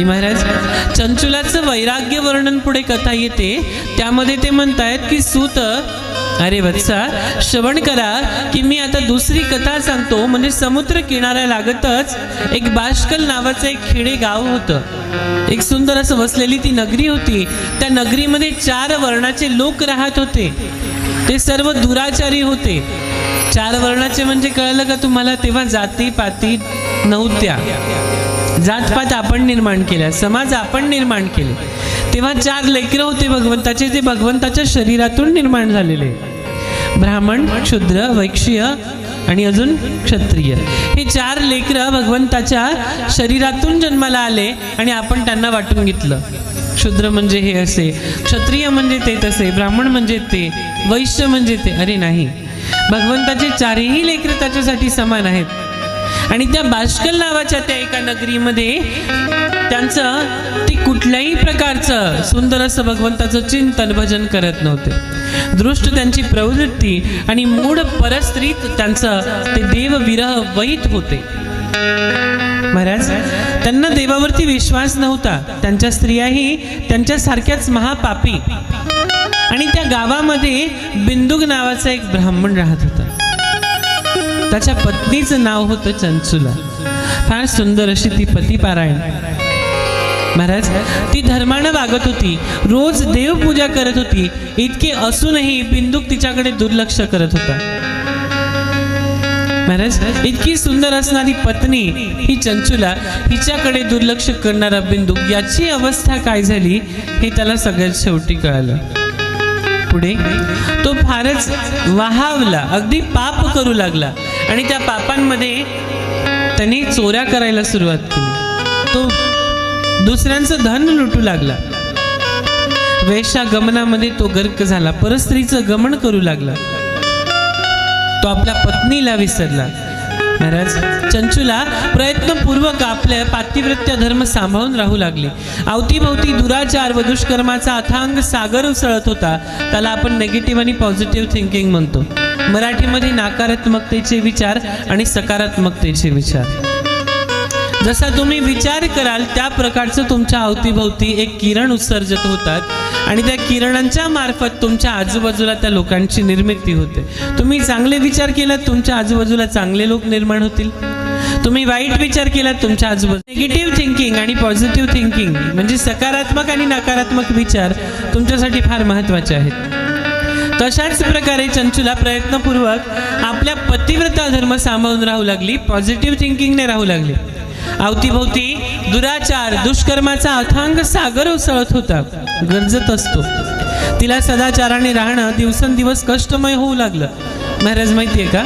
आणि महाराज चंचुलाचं वैराग्य वर्णन पुढे कथा येते. त्यामध्ये ते म्हणतायत की सूत अरे वत्सा श्रवण करा की मी आता दुसरी कथा सांगतो. म्हणजे समुद्र किनाऱ्या लागतच एक बाष्कल नावाचं एक खेडे गाव होतं. एक सुंदर असं वसलेली ती नगरी होती. त्या नगरीमध्ये चार वर्णाचे लोक राहत होते. ते सर्व दुराचारी होते. चार वर्णाचे म्हणजे कळलं का तुम्हाला? तेव्हा जाती पाती नव्हत्या. जातपात आपण निर्माण केला समाज आपण निर्माण केले. तेव्हा चार लेकरं होते भगवंताचे ते भगवंताच्या शरीरातून निर्माण झालेले. ब्राह्मण क्षुद्र वैक्ष्य आणि अजून क्षत्रिय. हे चार लेकरं भगवंताच्या शरीरातून जन्माला आले आणि आपण त्यांना वाटून घेतलं. क्षुद्र म्हणजे हे असे क्षत्रिय म्हणजे ते तसे ब्राह्मण म्हणजे ते वैश्य म्हणजे ते. अरे नाही. भगवंताचे चारही लेकरं त्याच्यासाठी समान आहेत. आणि त्या बाष्कल नावाच्या त्या एका नगरीमध्ये त्यांचं ते कुठल्याही प्रकारचं सुंदर असं भगवंताचं चिंतन भजन करत नव्हते. दृष्ट त्यांची प्रवृत्ती आणि मूळ परस्त्रीत त्यांचं ते देवविरह वहित होते. महाराज त्यांना देवावरती विश्वास नव्हता. त्यांच्या स्त्रियाही त्यांच्यासारख्याच महापापी. आणि त्या गावामध्ये बिंदुग नावाचा एक ब्राह्मण राहत होता. त्याच्या पत्नीचं नाव होतं चंचुला. फार सुंदर अशी ती पतिपारायण महाराज ती धर्मानं वागत होती. रोज देवपूजा करत होती. इतके असूनही बिंदुक तिच्याकडे दुर्लक्ष करत होता. महाराज इतकी सुंदर असणारी पत्नी ही चंचुला हिच्याकडे दुर्लक्ष करणारा बिंदू याची अवस्था काय झाली हे त्याला सगळ्यात शेवटी कळालं. पुढे. तो फारच वाहावला अगदी पाप करू लागला. आणि त्या पापांमध्ये त्यांनी चोऱ्या करायला सुरुवात केली. तो दुसऱ्यांचं धन लुटू लागला. वेशा गमनामध्ये तो गर्क झाला. परस्त्रीचं गमन करू लागला. तो आपल्या पत्नीला विसरला. महाराज. चंचुला प्रयत्नपूर्वक आपल्या पातिवृत्य धर्म सांभाळून राहू लागले. अवतीभोवती दुराचार व दुष्कर्माचा अथांग सागर उसळत होता. त्याला आपण नेगेटिव्ह आणि पॉझिटिव्ह थिंकिंग म्हणतो. मराठीमध्ये नकारात्मकतेचे विचार आणि सकारात्मकतेचे विचार. जसा तुम्ही विचार कराल त्या प्रकारचं तुमच्या अवतीभोवती एक किरण उत्सर्जित होतात आणि त्या किरणांच्या मार्फत तुमच्या आजूबाजूला त्या लोकांची निर्मिती होते. तुम्ही चांगले विचार केलात तुमच्या आजूबाजूला चांगले लोक निर्माण होतील. तुम्ही वाईट विचार केलात तुमच्या आजूबाजू निगेटिव्ह थिंकिंग आणि पॉझिटिव्ह थिंकिंग म्हणजे सकारात्मक आणि नकारात्मक विचार तुमच्यासाठी फार महत्त्वाचे आहेत. तशाच प्रकारे चंचुला प्रयत्नपूर्वक आपल्या पतिव्रता धर्म सांभाळून राहू लागली पॉझिटिव्ह थिंकिंगने राहू लागली. अवतीभोवती दुराचार दुष्कर्माचा अथांग सागर उसळत होता. गरजत असतो. तिला सदाचाराने राहणं दिवसेंदिवस कष्टमय होऊ लागलं. महाराज माहितीये का?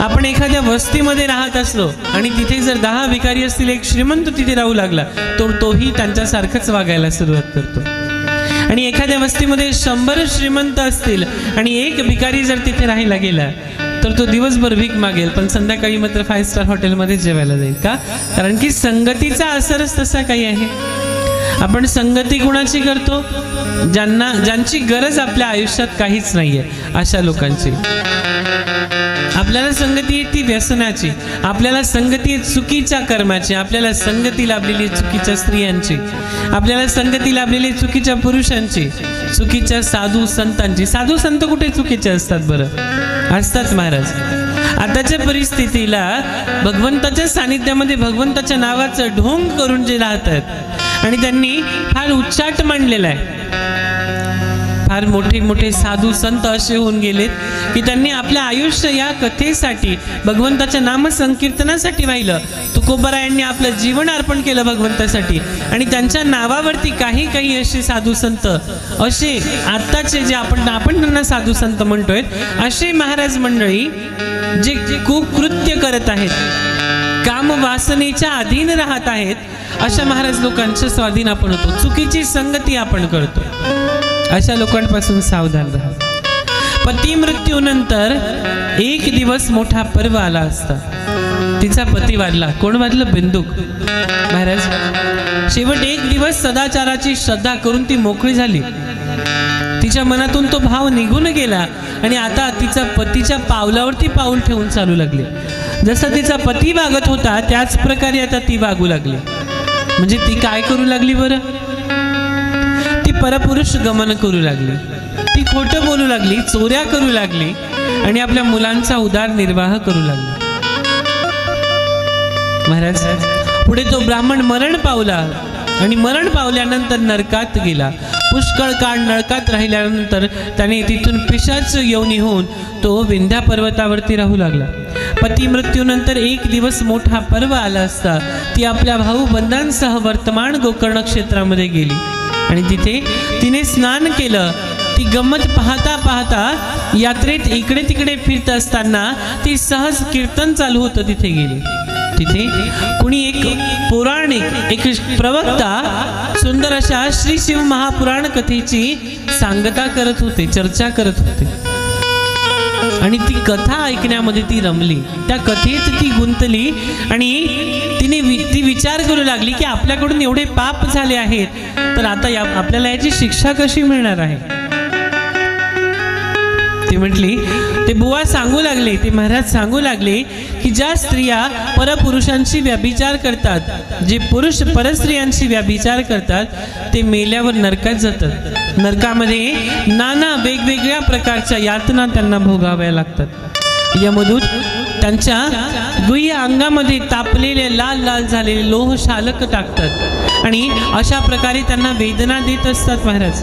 आपण एखाद्या वस्तीमध्ये राहत असलो आणि तिथे जर दहा भिकारी असतील एक श्रीमंत तिथे राहू लागला तर तोही त्यांच्यासारखंच वागायला सुरुवात करतो. आणि एखाद्या वस्तीमध्ये शंभर श्रीमंत असतील आणि एक भिकारी जर तिथे राहायला गेला तर तो दिवसभर भीक मागेल पण संध्याकाळी मात्र फाईव्ह स्टार हॉटेलमध्ये जेवायला जाईल का? कारण की संगतीचा असरच तसा काही आहे. आपण संगती कुणाची करतो? ज्यांना ज्यांची गरज आपल्या आयुष्यात काहीच नाहीये अशा लोकांची. आपल्याला संगती आहे ती व्यसनाची. आपल्याला संगती आहे चुकीच्या कर्माची. आपल्याला संगती लाभलेली चुकीच्या स्त्रियांची. आपल्याला संगती लाभलेली चुकीच्या पुरुषांची. चुकीच्या साधू संतांची. साधू संत कुठे चुकीचे असतात बरं? असतात महाराज. आताच्या परिस्थितीला भगवंताच्या सानिध्यामध्ये भगवंताच्या नावाचं ढोंग करून जे राहतात. आणि त्यांनी फार उच्चाट मांडलेला आहे. फार मोठे मोठे साधू संत असे होऊन गेलेत की त्यांनी आपलं आयुष्य या कथेसाठी भगवंताच्या नामसंकीर्तनासाठी वाहिलं. तुकोबरायांनी आपलं जीवन अर्पण केलं भगवंतासाठी. आणि त्यांच्या नावावरती काही काही असे साधू संत असे आत्ताचे जे आपण आपण त्यांना साधू संत म्हणतोय असे महाराज मंडळी जे जे कुकृत्य करत आहेत काम वासनेच्या अधीन राहत आहेत अशा महाराज लोकांच्या स्वाधीन आपण होतो. चुकीची संगती आपण करतो अशा लोकांपासून सावधान राहा. पती मृत्यूनंतर एक दिवस मोठा पर्व आला असता. तिचा पती वाढला. कोण वाढलं? बिंदूक. महाराज शेवट एक दिवस सदाचाराची श्रद्धा करून ती मोकळी झाली. तिच्या मनातून तो भाव निघून गेला आणि आता तिचा पतीच्या पावलावरती पाऊल ठेवून चालू लागली. जसा तिचा पती वागत होता त्याच प्रकारे आता ती वागू लागली. म्हणजे ती काय करू लागली बरं? परपुरुष गमन करू लागली. ती खोटं बोलू लागली चोऱ्या करू लागली आणि आपल्या मुलांचा उदारनिर्वाह करू लागली. महाराज पुढे तो ब्राह्मण मरण पावला आणि मरण पावल्यानंतर नरकात गेला. पुष्कळ काळ नरकात राहिल्यानंतर त्याने तिथून पिशाच योनी होऊन तो विंध्या पर्वतावरती राहू लागला. पती मृत्यूनंतर एक दिवस मोठा पर्व आला असता ती आपल्या भाऊ बंधांसह वर्तमान गोकर्ण क्षेत्रामध्ये गेली. आणि तिथे तिने स्नान केलं ती गंमत पाहता पाहता यात्रेत इकडे तिकडे फिरत असताना ती सहज कीर्तन चालू होतं तिथे गेली. तिथे कुणी एक पौराणिक एक प्रवक्ता सुंदर अशा श्री शिव महापुराण कथेची सांगता करत होते चर्चा करत होते. आणि ती कथा ऐकण्यामध्ये ती रमली. त्या कथेत ती गुंतली आणि तिने वि विचार करू लागली की आपल्याकडून एवढे पाप झाले आहेत तर आता या आपल्याला याची शिक्षा कशी मिळणार आहे? ती म्हटली ते बुवा सांगू लागले ते महाराज सांगू लागले की ज्या स्त्रिया परपुरुषांशी व्याभिचार करतात जे पुरुष परस्त्रियांशी व्याभिचार करतात ते मेल्यावर नरकात जातात. नरकामध्ये नाना वेगवेगळ्या प्रकारच्या यातना त्यांना भोगाव्या लागतात. यमदूत त्यांच्या गुह्य अंगामध्ये तापलेले लाल लाल झालेले लोह शालक टाकतात. आणि अशा प्रकारे त्यांना वेदना देत असतात महाराज.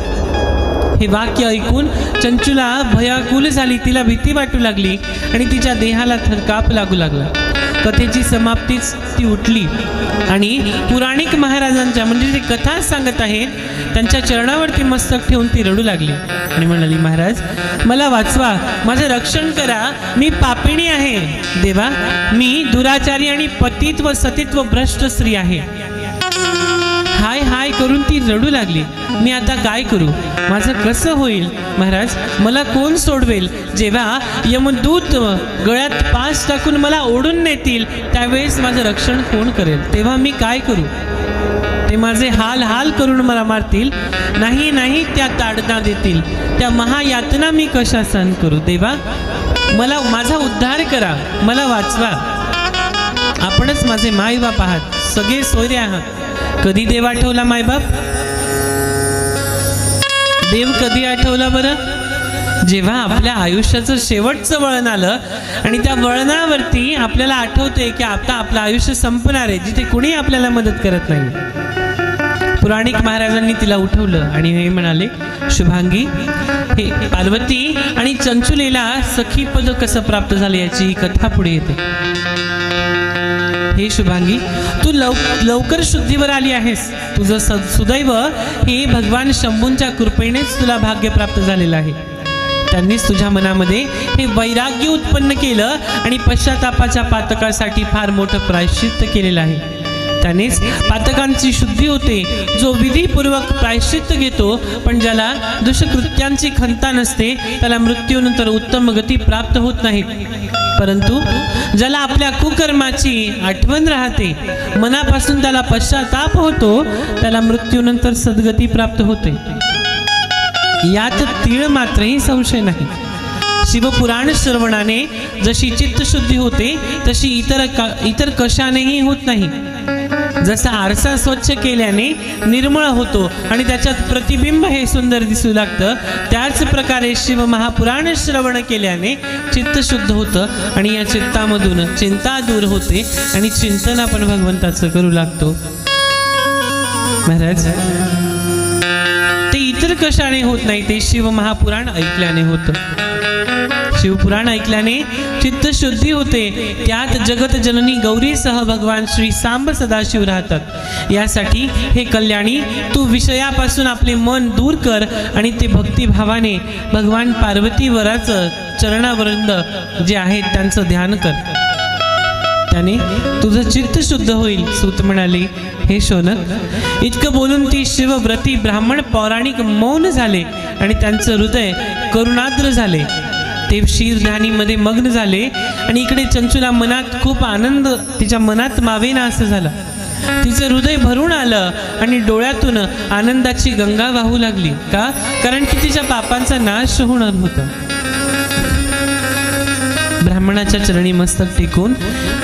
हे वाक्य ऐकून चंचुला भयाकुल झाली तिला भीती वाटू लागली आणि तिच्या देहाला थरकाप लागू लागला. कथेची समाप्तीच ती उठली. आणि पुराणिक महाराजांच्या म्हणजे जे कथा सांगत आहेत त्यांच्या चरणावरती मस्तक ठेवून ती रडू लागली. आणि म्हणाली महाराज मला वाचवा माझं रक्षण करा. मी पापिणी आहे. देवा मी दुराचारी आणि पतित्व सतित्व भ्रष्ट स्त्री आहे. करून ती रडू लागली. मी आता काय करू? माझं कसं होईल? महाराज मला कोण सोडवेल? जेव्हा यमदूत गळ्यात पास टाकून मला ओढून नेतील त्यावेळेस माझं रक्षण कोण करेल? तेव्हा मी काय करू? ते माझे हाल हाल करून मला मारतील. नाही नाही त्या ताडना देतील. त्या महायातना मी कशा सहन करू? देवा मला माझा उद्धार करा. मला वाचवा. आपणच माझे मायबाप आहात. सगळे सोयरे आहात. कधी देव आठवला मायबाप देव कधी आठवला बरं? जेव्हा आपल्या आयुष्याचं शेवटचं वळण आलं आणि त्या वळणावरती आपल्याला आठवते की आता आपलं आयुष्य संपणार आहे जिथे कुणी आपल्याला मदत करत नाही. पुराणिक महाराजांनी तिला उठवलं आणि हे म्हणाले शुभांगी हे पार्वती आणि चंचुलीला सखीपद कसं प्राप्त झालं याची ही कथा पुढे येते. हे शुभांगी लव लवकर शुद्धीवर आली आहेस. तुझं स सुदैव हे भगवान शंभूंच्या कृपेनेच तुला भाग्य प्राप्त झालेलं आहे. त्यांनीच तुझ्या मनामध्ये हे वैराग्य उत्पन्न केलं आणि पश्चातापाच्या पातकासाठी फार मोठं प्रायश्चित्त केलेलं आहे. त्यानेच पातकांची शुद्धी होते. जो विधीपूर्वक प्रायश्चित्त घेतो पण ज्याला दुष्कृत्यांची खंता नसते त्याला मृत्यूनंतर उत्तम गती प्राप्त होत नाही. परंतु ज्याला आपल्या कुकर्माची आठवण राहते मनापासून त्याला पश्चाताप होतो त्याला मृत्यूनंतर सद्गती प्राप्त होते. यात तीळ मात्रही संशय नाही. शिवपुराण श्रवणाने जशी चित्तशुद्धी होते तशी इतर का इतर कशानेही होत नाही. जसा आरसा स्वच्छ केल्याने निर्मळ होतो आणि त्याच्यात प्रतिबिंब हे सुंदर दिसू लागतं त्याच प्रकारे शिव महापुराण श्रवण केल्याने चित्त शुद्ध होतं आणि या चित्तामधून चिंता दूर होते आणि चिंतन आपण भगवंताचं करू लागतो. महाराज ते इतर कशाने होत नाही ते शिव महापुराण ऐकल्याने होतं. शिवपुराण ऐकल्याने चित्तशुद्धी होते त्यात जगत जननी गौरीसह भगवान श्री सांब सदाशिव राहतात. यासाठी हे कल्याणी तू विषयापासून आपले मन दूर कर आणि ते भक्तिभावाने भगवान पार्वतीवराचं चरणावृंद जे आहेत त्यांचं ध्यान कर. त्याने तुझं चित्त शुद्ध होईल सूत म्हणाले. हे शोनक इतकं बोलून ती शिवव्रती ब्राह्मण पौराणिक मौन झाले आणि त्यांचं हृदय करुणाद्र झाले. ते शीरध्यानीमध्ये मग्न झाले आणि इकडे चंचूला मनात खूप आनंद तिच्या मनात मावेना असं झालं. तिचं हृदय भरून आलं आणि डोळ्यातून आनंदाची गंगा वाहू लागली. का? कारण की तिच्या पापांचा नाश होणार होता. ब्राह्मणाच्या चरणी मस्तक टेकून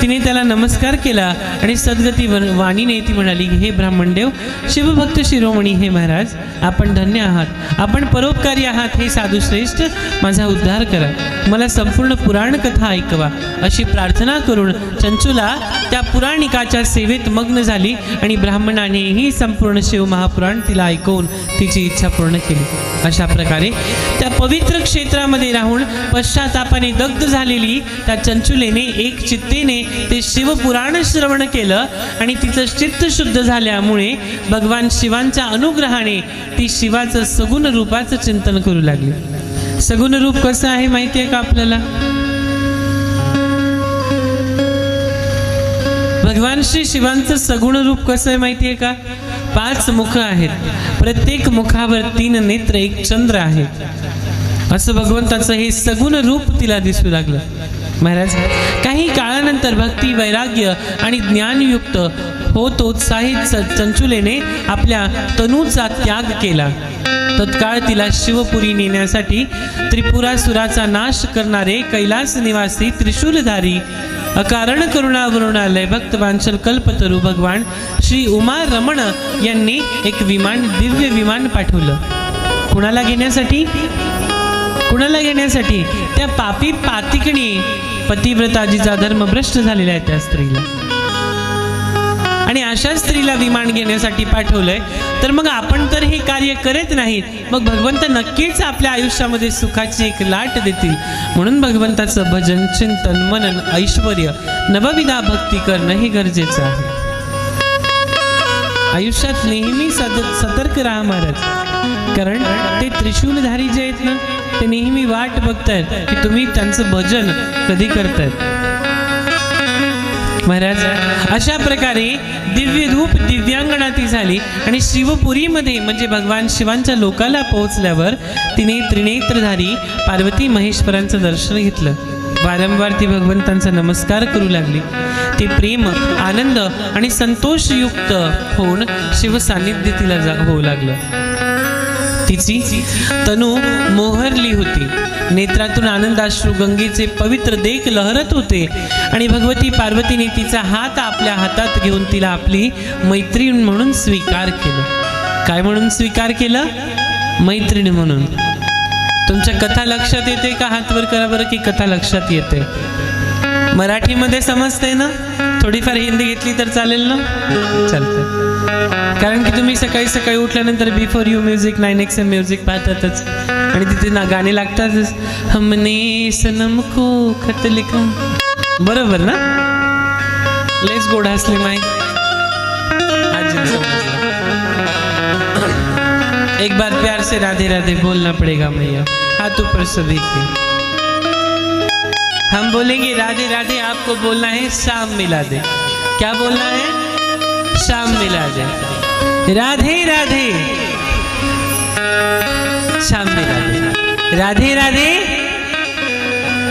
तिने त्याला नमस्कार केला आणि सद्गती वाणीने ती म्हणाली हे ब्राह्मणदेव शिवभक्त शिरोमणी हे महाराज आपण धन्य आहात. आपण परोपकारी आहात हे साधू श्रेष्ठ माझा उद्धार करा. मला संपूर्ण पुराण कथा ऐकवा. अशी प्रार्थना करून चंचुला त्या पुराणिकाच्या सेवेत मग्न झाली आणि ब्राह्मणानेही संपूर्ण शिव महापुराण तिला ऐकवून तिची इच्छा पूर्ण केली. अशा प्रकारे त्या पवित्र क्षेत्रामध्ये राहून पश्चातापाने दग्ध झालेली त्या चंचुलेने एक चित्तेने ते शिवपुराण श्रवण केलं आणि तिचं चित्त शुद्ध झाल्यामुळे भगवान शिवांच्या अनुग्रहाने ती शिवाचं सगुण रूपाचं चिंतन करू लागली. सगुण रूप कसं आहे माहिती आहे का आपल्याला? भगवान श्री शिवांचं सगुण रूप कसं आहे माहिती आहे का? पाच मुख आहेत. प्रत्येक मुखावर तीन नेत्र एक चंद्र आहे. असं भगवंताचं हे सगुण रूप तिला दिसू लागलं. महाराज काही काळानंतर भक्ती वैराग्य आणि ज्ञानयुक्त होत उत्साहित चंचुलेने आपल्या तनूचा त्याग केला. तत्काळ तिला शिवपुरी नेण्यासाठी त्रिपुरासुराचा नाश करणारे कैलास निवासी त्रिशूलधारी अकारण करुणा वरुणालय भक्त वांचल कल्पतरू भगवान. श्री उमा रमण यांनी एक विमान दिव्य विमान पाठवलं. कुणाला घेण्यासाठी? कुणाला घेण्यासाठी? त्या पापी पातिकणी. पतिव्रताजीचा धर्म भ्रष्ट झालेला आहे त्या स्त्रीला. आणि अशा स्त्रीला विमान घेण्यासाठी पाठवलंय. तर मग आपण तर हे कार्य करत नाहीत. मग भगवंत नक्कीच आपल्या आयुष्यामध्ये सुखाची एक लाट देतील. म्हणून भगवंताचं भजन चिंतन मनन ऐश्वर नवविधा भक्ती करणं हे गरजेचं आहे. आयुष्यात नेहमी सद सतर्क राहा महाराज. कारण ते त्रिशूलधारी जे आहेत ना ते नेहमी वाट बघतायत की तुम्ही त्यांचं भजन कधी करतायत. महाराज अशा प्रकारे दिव्य रूप दिव्यांगणा ती झाली आणि शिवपुरीमध्ये म्हणजे भगवान शिवांच्या लोकाला पोहोचल्यावर तिने त्रिनेत्रधारी पार्वती महेश्वरांचं दर्शन घेतलं. वारंवार ती भगवंतांचा नमस्कार करू लागली. ते प्रेम आनंद आणि संतोषयुक्त होऊन शिव सान्निध्य तिला जा होऊ लागलं. तिची तनू मोहरली होती. नेत्रातून आनंदाश्रू गंगेचे पवित्र देख लहरत होते आणि भगवती पार्वतीने तिचा हात आपल्या हातात घेऊन तिला आपली मैत्रीण म्हणून स्वीकार केलं. काय म्हणून स्वीकार केलं? मैत्रीण म्हणून. तुमच्या कथा लक्षात येते का? हात वर करा बरं की कथा लक्षात येते? मराठीमध्ये समजते ना? थोडीफार हिंदी घेतली तर चालेल ना? चालते कारण की तुम्ही सकाळी सकाळी उठल्यानंतर before you music nine X M music पाहतातच. आणि तिथे ना गाणी लागतातच. हमने सनम को खत लिखम बरोबर ना? लेस गोड हसले माय समजलं. एक बार प्यार से राधे राधे बोलना पड़ेगा मैया. हाथ ऊपर सभी के हम बोलेंगे, राधे राधे, आपको बोलना है, शाम मिला दे। क्या बोलना है? शाम मिला दे। राधे राधे। शाम मिला दे। राधे राधे।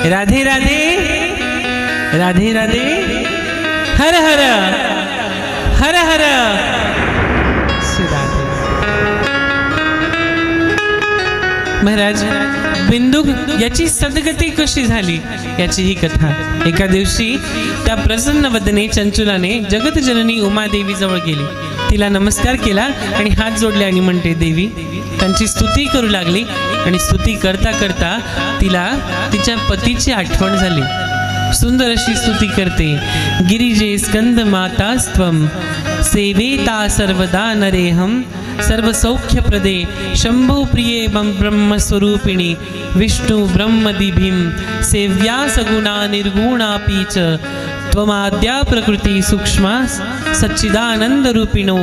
राधे राधे। राधे राधे। हर हर। हर हर। राधे। महाराज बिंदू याची सदगती कशी झाली याची ही कथा. एका दिवशी त्या प्रसन्न वदने चंचुलाने जगत जननी उमादेवी जवळ गेली. तिला नमस्कार केला आणि हात जोडले आणि म्हणते देवी त्यांची स्तुती करू लागली. आणि स्तुती करता करता तिला तिच्या पतीची आठवण झाली. सुंदर अशी स्तुती करते. गिरिजे स्कंद मातास्त्वम सेवेता सर्वदा नरेहम सर्वसौख्यप्रदे शंभो प्रिये बं ब्रह्मस्वरूपिणी विष्णु ब्रह्मदिभिं सेव्या सगुणा निर्गुणापि च त्वमाद्या प्रकृती सूक्ष्मा सच्चिदानन्दरूपिणो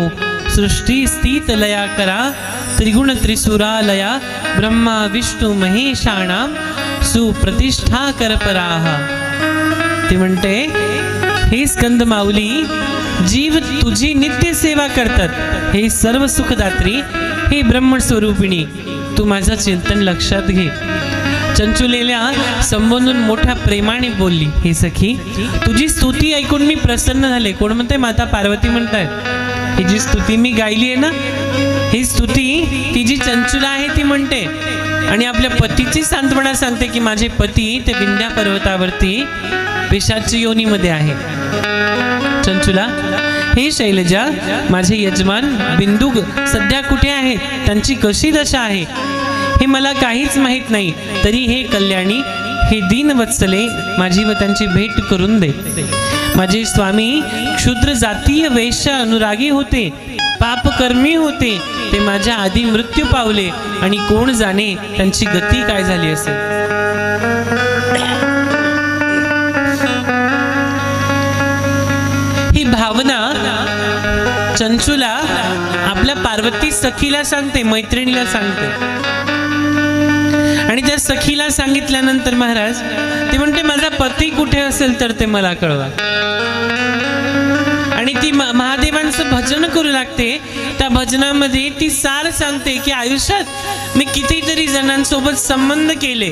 सृष्टिस्थितलयाकरा त्रिगुणत्रिसुरालया ब्रह्मा विष्णुमहेशाणां सुप्रतिष्ठाकरपराः। ती म्हणते हे स्कंद माऊली जीव तुझी नित्य सेवा करतात. हे सर्व सुखदात्री हे ब्रह्मस्वरूपिणी तू माझं चिंतन लक्षात घे. चंचुलेल्या संबोधून मोठ्या प्रेमाने बोलली हे सखी तुझी स्तुती ऐकून मी प्रसन्न झाले. कोण म्हणते माता पार्वती म्हणतायत. ही जी स्तुती मी गायली आहे ना ही स्तुती ती जी चंचुला आहे ती म्हणते. आणि आपल्या पतीची सांत्वना सांगते की माझे पती ते विंध्या पर्वतावरती पेशाची योनीमध्ये आहे. चंचुला हे शैलजा माझे यजमान बिंदू सध्या कुठे आहेत त्यांची कशी दशा आहे? हे मला काहीच माहीत नाही. तरी हे कल्याणी हे दीन वत्सले माझी व त्यांची भेट करून दे. माझे स्वामी क्षुद्र जातीय वैश्य अनुरागी होते. पापकर्मी होते. ते माझ्या आधी मृत्यू पावले. आणि कोण जाणे त्यांची गती काय झाली असेल? भावना चंचूला आपल्या पार्वती सखीला सांगते मैत्रिणीला सांगते. आणि त्या सखीला सांगितल्यानंतर महाराज ती म्हणते माझा पती कुठे असेल तर ते मला कळवा. आणि ती महादेवांचं भजन करू लागते. त्या भजनामध्ये ती सार सांगते की आयुष्यात मी कितीतरी जणांसोबत संबंध केले.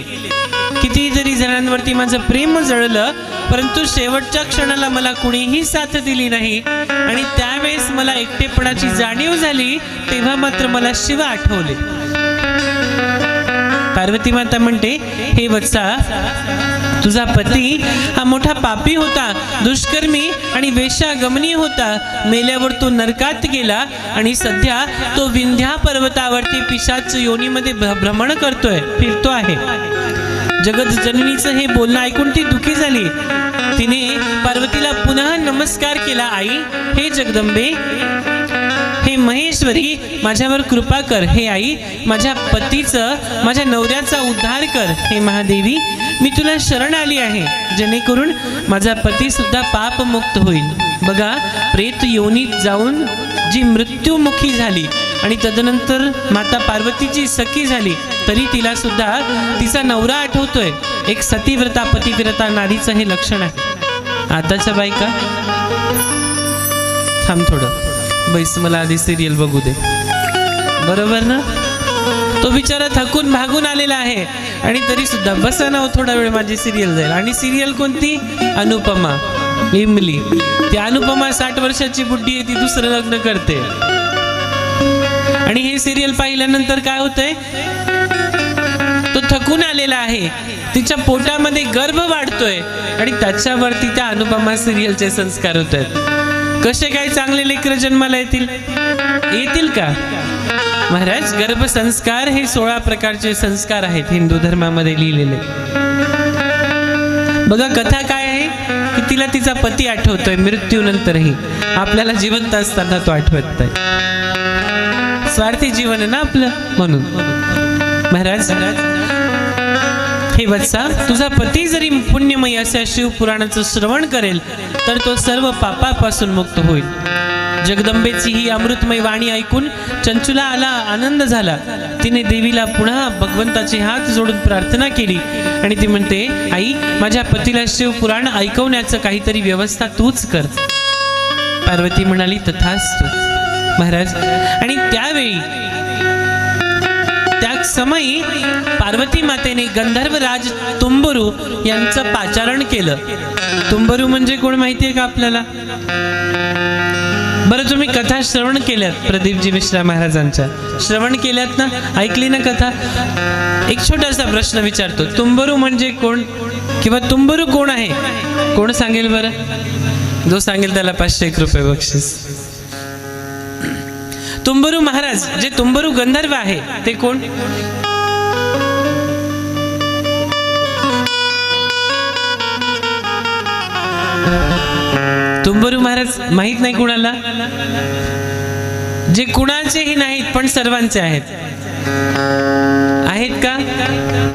कितीतरी जणांवरती माझं प्रेम जळलं. परंतु शेवटच्या क्षणाला मला कुणीही साथ दिली नाही. आणि त्यावेळेस मला एकटेपणाची जाणीव झाली तेव्हा मात्र मला शिव आठवले. पार्वती माता म्हणते हे वत्सा तुझा पती हा मोठा पापी होता दुष्कर्मी आणि वेश्यागमनी होता. मेल्यावर तो नरकात गेला आणि सध्या तो विंध्या पर्वतावरती पिशाच योनीमध्ये भ्र- भ्रमण करतोय फिरतो आहे. जगत जननीचं हे बोलणं ऐकून ती दुखी झाली. तिने पार्वतीला पुन्हा नमस्कार केला आई हे जगदंबे हे महेश्वरी माझ्यावर कृपा कर. हे आई माझ्या पतीचं माझ्या नवऱ्याचा उद्धार कर. हे महादेवी मी तुला शरण आली आहे. जेणेकरून माझा पती सुद्धा पापमुक्त होईल. बघा प्रेत योनीत जाऊन जी मृत्यूमुखी झाली आणि तदनंतर माता पार्वतीची सखी झाली तरी तिला सुद्धा तिचा नवरा आठवतोय. एक सतीव्रता पतिव्रता नारीचं हे लक्षण आहे. आताच्या बायका थांब थोडं. बैस मला आधी सिरियल बघू दे. बरोबर ना? तो बिचारा थकून भागून आलेला आहे आणि तरी सुद्धा बसा ना हो, थोडा वेळ माझी सिरियल जाईल. आणि सिरियल कोणती? अनुपमा. इमली ती अनुपमा साठ वर्षाची बुड्डी आहे ती दुसरं लग्न करते. आणि हे सिरियल पाहिल्यानंतर काय होतंय? तो थकून आलेला आहे. तिच्या पोटामध्ये गर्भ वाढतोय. आणि त्याच्यावरती त्या अनुपमा सिरियलचे संस्कार होत आहेत. कसे काय चांगले लेकर जन्माला येतील? येतील का? महाराज गर्भसंस्कार हे सोळा प्रकारचे संस्कार आहेत हिंदू धर्मामध्ये लिहिलेले. बघा कथा काय आहे? तिला तिचा पती आठवतोय मृत्यूनंतरही. आपल्याला जिवंत असताना तो आठवत नाही स्वार्थी जीवन आहे ना आपलं? म्हणून. महाराज हे वत्सा तुझा पती जरी पुण्यमयी अशा शिवपुराणाचं श्रवण करेल तर तो सर्व पापापासून मुक्त होईल. जगदंबेची ही अमृतमय वाणी ऐकून चंचुला आला आनंद झाला. तिने देवीला पुन्हा भगवंताचे हात जोडून प्रार्थना केली आणि ती म्हणते आई माझ्या पतीला शिवपुराण ऐकवण्याचं काहीतरी व्यवस्था तूच कर. पार्वती म्हणाली तथास्तु. महाराज आणि त्यावेळी त्या समयी पार्वती मातेने गंधर्व राज तुंबरू यांचं पाचारण केलं. तुंबरू म्हणजे कोण माहितीये का आपल्याला? बरं तुम्ही कथा श्रवण केल्यात प्रदीपजी मिश्रा महाराजांच्या. श्रवण केल्यात ना? ऐकली ना कथा? एक छोटासा प्रश्न विचारतो. तुंबरू म्हणजे कोण? किंवा तुंबरू कोण आहे? कोण सांगेल बरं? जो सांगेल त्याला पाचशे एक रुपये बक्षीस. तुंबरू महाराज जे तुंबरू गंधर्व आहे ते कोण? डोंबरू महाराज माहीत नाही कुणाला? जे कुणाचेही नाहीत पण सर्वांचे आहेत. आहेत का?